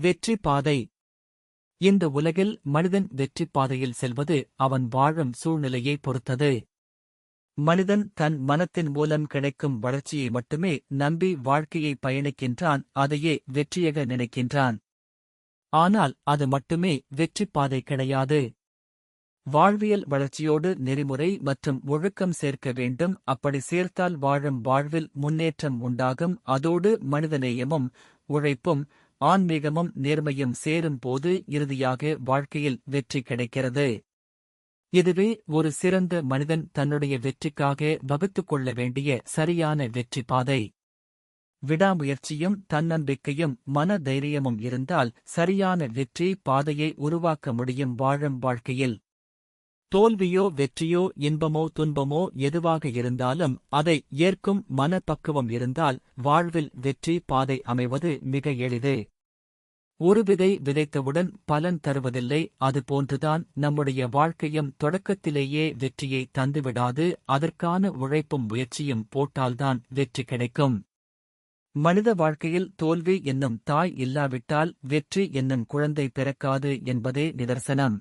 வெற்றி பாதை இந்த உலகில் மனிதன் வெற்றி பாதையில் செல்வது அவன் வாழும் சூழ்நிலையை பொறுத்தது. மனிதன் தன் மனத்தின் மூலம் கிடைக்கும் வளர்ச்சியை மட்டுமே நம்பி வாழ்க்கையை பயணிக்கின்றான் அதையே வெற்றியாக நினைக்கின்றான். ஆனால் அது மட்டுமே வெற்றி பாதை கிடையாது. வாழ்வியல் வளர்ச்சியோடு நெறிமுறை மற்றும் ஒழுக்கம் சேர்க்க வேண்டும் அப்படி சேர்த்தால் வாழும் வாழ்வில் முன்னேற்றம் உண்டாகும் அதோடு மனிதநேயமும் உழைப்பும் ஆன்மீகமும் நேர்மையும் சேரும் போது இறுதியாக வாழ்க்கையில் வெற்றி கிடைக்கிறது. இதுவே ஒரு சிறந்த மனிதன் தன்னுடைய வெற்றிக்காக வகுத்துக் கொள்ள வேண்டிய சரியான வெற்றி பாதை. விடாமுயற்சியும் தன்னம்பிக்கையும் மன தைரியமும் இருந்தால் சரியான வெற்றி பாதையை உருவாக்க முடியும் வாழும் வாழ்க்கையில். தோல்வியோ வெற்றியோ இன்பமோ துன்பமோ எதுவாக இருந்தாலும் அதை ஏற்கும் மனப்பக்குவம் இருந்தால் வாழ்வில் வெற்றி பாதை அமைவது மிக எளிது. ஒரு விதை விதைத்தவுடன் பலன் தருவதில்லை அதுபோன்றுதான் நம்முடைய வாழ்க்கையும் தொடக்கத்திலேயே வெற்றியை தந்துவிடாது அதற்கான உழைப்பும் முயற்சியும் போட்டால்தான் வெற்றி கிடைக்கும். மனித வாழ்க்கையில் தோல்வி என்னும் தாய் இல்லாவிட்டால் வெற்றி என்னும் குழந்தை பிறக்காது என்பதே நிதர்சனம்.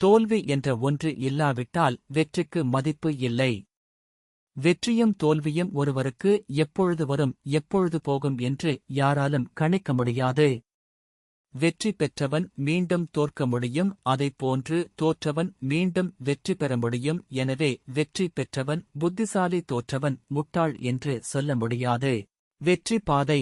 தோல்வி என்ற ஒன்று இல்லாவிட்டால் வெற்றிக்கு மதிப்பு இல்லை. வெற்றியும் தோல்வியும் ஒருவருக்கு எப்பொழுது வரும் எப்பொழுது போகும் என்று யாராலும் கணிக்க முடியாது. வெற்றி பெற்றவன் மீண்டும் தோற்க முடியும் அதைப் போன்று தோற்றவன் மீண்டும் வெற்றி பெற முடியும். எனவே வெற்றி பெற்றவன் புத்திசாலி தோற்றவன் முட்டாள் என்று சொல்ல முடியாது. வெற்றி பாதை